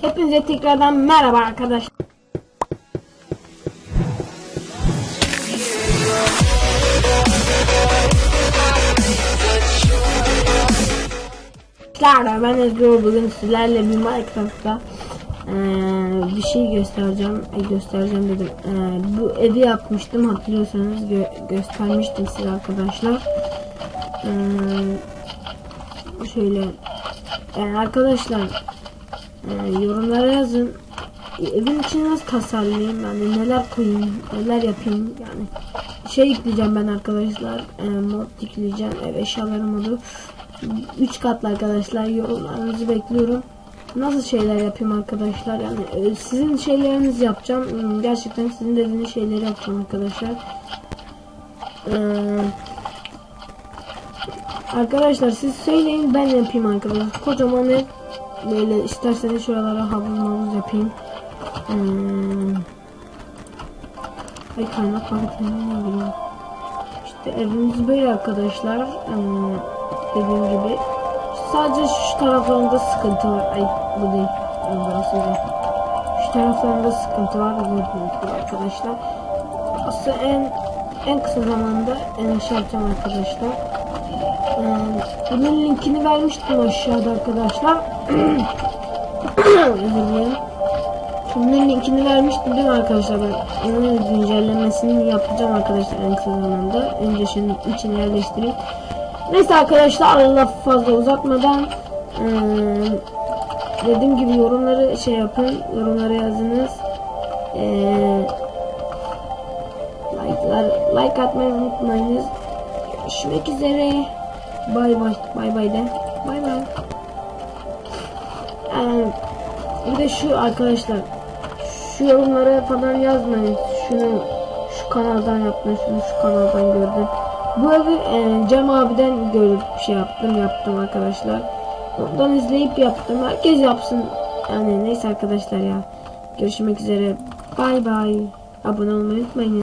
Hepinize tekrardan merhaba arkadaşlar. Arkadaşlar ben Özgür bugün sizlerle bir Minecraft'ta eee, bir şey göstereceğim Ay, göstereceğim dedim Eee, bu evi yapmıştım hatırlıyorsanız gö- göstermiştim size arkadaşlar Eee, şöyle yani arkadaşlar eee, yorumlara yazın. Evin içine nasıl tasarlayayım yani neler koyayım neler yapayım? Yani şey yükleyeceğim ben arkadaşlar eee, mod yükleyeceğim ev eşyaları modu 3 katlı arkadaşlar yorumlarınızı bekliyorum. Nasıl şeyler yapayım arkadaşlar? Yani e, sizin şeylerinizi yapacağım. Hmm, gerçekten sizin dediğiniz şeyleri yapacağım arkadaşlar. Eee, arkadaşlar siz söyleyin ben yapayım arkadaşlar. Kocaman ev böyle isterseniz şuralara havuz mavuz yapayım. Hmm. ay kaynak giriyor işte evimiz böyle arkadaşlar. Hmm, dediğim gibi. Sadece şu taraflarında sıkıntı var. Ay bu değil. Burası değil şu taraflarında sıkıntı var. Arkadaşlar. Aslında en en kısa zamanda en şey yapacağım arkadaşlar bunun linkini vermiştim aşağıda arkadaşlar. Bunun linkini vermiştim değil mi arkadaşlar? Ben onun güncellemesini yapacağım arkadaşlar en kısa zamanda. Önce şunun içine yerleştireyim. Neyse arkadaşlar lafı fazla uzatmadan eee, dediğim gibi yorumları şey yapın yorumlara yazınız Eee like'lar like atmayı unutmayınız görüşmek üzere. Bay bay bay bay de. Bay bay. Ee, bir de şu arkadaşlar şu yorumlara falan yazmayın. Şunu şu kanaldan yaptım şunu şu kanaldan gördüm. Bu evi e, Cem abiden görüp şey yaptım yaptım arkadaşlar. Ondan izleyip yaptım. Herkes yapsın. Yani neyse arkadaşlar ya. Görüşmek üzere. Bay bay. Abone olmayı unutmayın